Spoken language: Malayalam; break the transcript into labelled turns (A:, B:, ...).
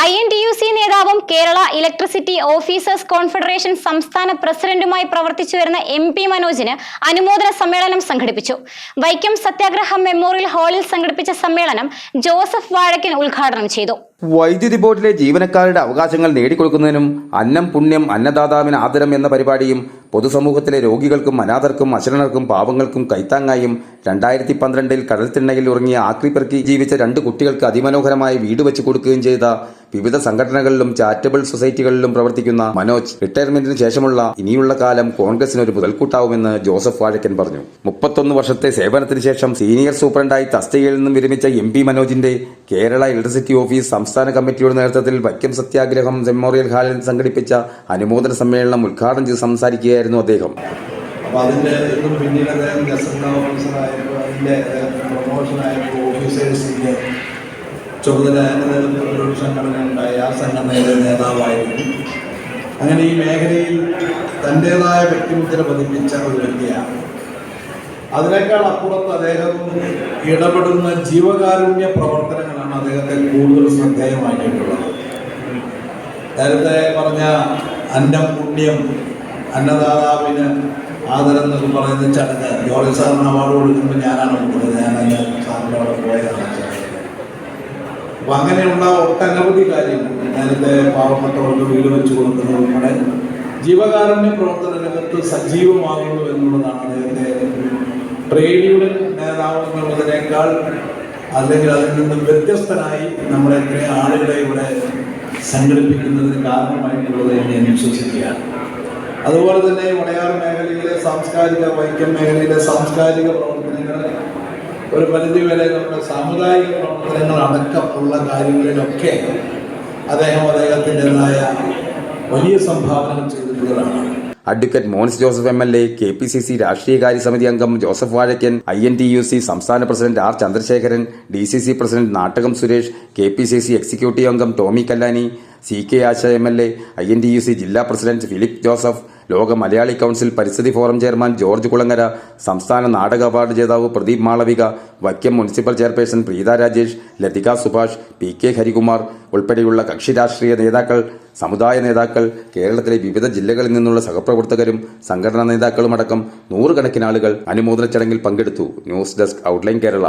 A: I N T U C നേതാവും കേരള ഇലക്ട്രിസിറ്റി ഓഫീസേഴ്സ് കോൺഫെഡറേഷൻ സംസ്ഥാന പ്രസിഡന്റുമായി പ്രവർത്തിച്ചു വരുന്ന എം പി മനോജിന് അനുമോദന സമ്മേളനം സംഘടിപ്പിച്ചു. വൈക്കം സത്യാഗ്രഹ മെമ്മോറിയൽ ഹാളിൽ സംഘടിപ്പിച്ച സമ്മേളനം ജോസഫ് വാഴക്കൻ ഉദ്ഘാടനം ചെയ്തു.
B: വൈദ്യുതി ബോർഡിലെ ജീവനക്കാരുടെ അവകാശങ്ങൾ നേടിക്കൊടുക്കുന്നതിനും അന്നം പുണ്യം അന്നദാതാവിന് ആദരം എന്ന പരിപാടിയും പൊതുസമൂഹത്തിലെ രോഗികൾക്കും അനാഥർക്കും അശരണർക്കും പാവങ്ങൾക്കും കൈത്താങ്ങായും രണ്ടായിരത്തി പന്ത്രണ്ടിൽ കടൽത്തിണ്ണയിൽ ഉറങ്ങിയ ആക്രിപ്പെറുക്കി ജീവിച്ച രണ്ട് കുട്ടികൾക്ക് അതിമനോഹരമായ വീട് വെച്ചു കൊടുക്കുകയും ചെയ്ത വിവിധ സംഘടനകളിലും ചാരിറ്റബിൾ സൊസൈറ്റികളിലും പ്രവർത്തിക്കുന്ന മനോജ് റിട്ടയർമെന്റിന് ശേഷമുള്ള ഇനിയുള്ള കാലം കോൺഗ്രസിന് ഒരു മുതൽക്കൂട്ടാവുമെന്ന് ജോസഫ് വാഴക്കൻ പറഞ്ഞു. മുപ്പത്തൊന്ന് വർഷത്തെ സേവനത്തിന് ശേഷം സീനിയർ സൂപ്രണ്ടായി തസ്തികയിൽ നിന്നും വിരമിച്ച എം പി മനോജിന്റെ കേരള ഇലക്ട്രിസിറ്റി ഓഫീസ് സംസ്ഥാന കമ്മിറ്റിയുടെ നേതൃത്വത്തിൽ വൈക്കം സത്യാഗ്രഹം മെമ്മോറിയൽ ഹാളിൽ സംഘടിപ്പിച്ച അനുമോദന സമ്മേളനം ഉദ്ഘാടനം ചെയ്ത് സംസാരിക്കുകയായിരുന്നു അദ്ദേഹം.
C: അപ്പോൾ ആ നേതാവായിരുന്നു. അങ്ങനെ ഈ മേഖലയിൽ തന്റേതായ വ്യക്തിമുദ്ര പതിപ്പിച്ച ഒരു വ്യക്തിയാണ് അതിനേക്കാൾ അപ്പുറത്ത് അദ്ദേഹം ഇടപെടുന്ന ജീവകാരുണ്യ പ്രവർത്തനങ്ങളാണ് അദ്ദേഹത്തെ കൂടുതൽ ശ്രദ്ധേയമാക്കിയിട്ടുള്ളത്. നേരത്തെ പറഞ്ഞ അന്നം പുണ്യം അന്നദാതാവിന് ആദരം എന്നൊക്കെ പറയുന്ന ചടങ്ങ് ജോളി സാറിന് അവാർഡ് കൊടുക്കുമ്പോൾ ഞാനാണ് ഞാൻ അതിന് സാറിന്റെ അവിടെ പോയതാണ് അപ്പം അങ്ങനെയുള്ള ഒട്ടനവധി കാര്യങ്ങൾ നേരത്തെ പാവപ്പെട്ടവർക്ക് വീട് വെച്ച് കൊടുക്കുന്നത് ജീവകാരുണ്യ പ്രവർത്തന രംഗത്ത് സജീവമാകുന്നു എന്നുള്ളതാണ് അദ്ദേഹത്തെ ട്രേഡ് യൂണിയൻ നേതാവ് എന്നുള്ളതിനേക്കാൾ അല്ലെങ്കിൽ അതിൽ നിന്നും വ്യത്യസ്തനായി നമ്മളെ ഇത്രയും ആളുകളെ ഇവിടെ സംഘടിപ്പിക്കുന്നതിന് കാരണമായിട്ടുള്ളത് എന്ന് ഞാൻ വിശ്വസിക്കുകയാണ്. അതുപോലെ തന്നെ വടയാർ മേഖലയിലെ സാംസ്കാരിക വൈക്കം മേഖലയിലെ സാംസ്കാരിക പ്രവർത്തനങ്ങൾ ഒരു പരിധി വരെ നമ്മുടെ സാമുദായിക പ്രവർത്തനങ്ങൾ അടക്കമുള്ള കാര്യങ്ങളിലൊക്കെ അദ്ദേഹം അദ്ദേഹത്തിന്റെതായ വലിയ സംഭാവനകൾ ചെയ്തിട്ടുള്ളതാണ്.
B: Advocate Mons Joseph M L A K P C C രാഷ്ട്രീയകാര്യ സമിതി അംഗം Joseph Vazhakkan I N T U C സംസ്ഥാന president R Chandrasekharan D C C president Nattakom Suresh K P C C executive അംഗം Tomy Kallani C K Asha M L A I N T U C ജില്ലാ പ്രസിഡന്റ് ഫിലിപ്പ് ജോസഫ് ലോക മലയാളി കൗൺസിൽ പരിസ്ഥിതി ഫോറം ചെയർമാൻ ജോർജ് കുളങ്ങര സംസ്ഥാന നാടക അവാർഡ് ജേതാവ് Pradeep Malavika Vaikom municipal chairperson Preetha Rajesh Lathika Subhash P K Harikumar ഉൾപ്പെടെയുള്ള കക്ഷി രാഷ്ട്രീയ നേതാക്കൾ സമുദായ നേതാക്കൾ കേരളത്തിലെ വിവിധ ജില്ലകളിൽ നിന്നുള്ള സഹപ്രവർത്തകരും സംഘടനാ നേതാക്കളുമടക്കം നൂറുകണക്കിന് ആളുകൾ അനുമോദന ചടങ്ങിൽ പങ്കെടുത്തു. News desk outline Kerala.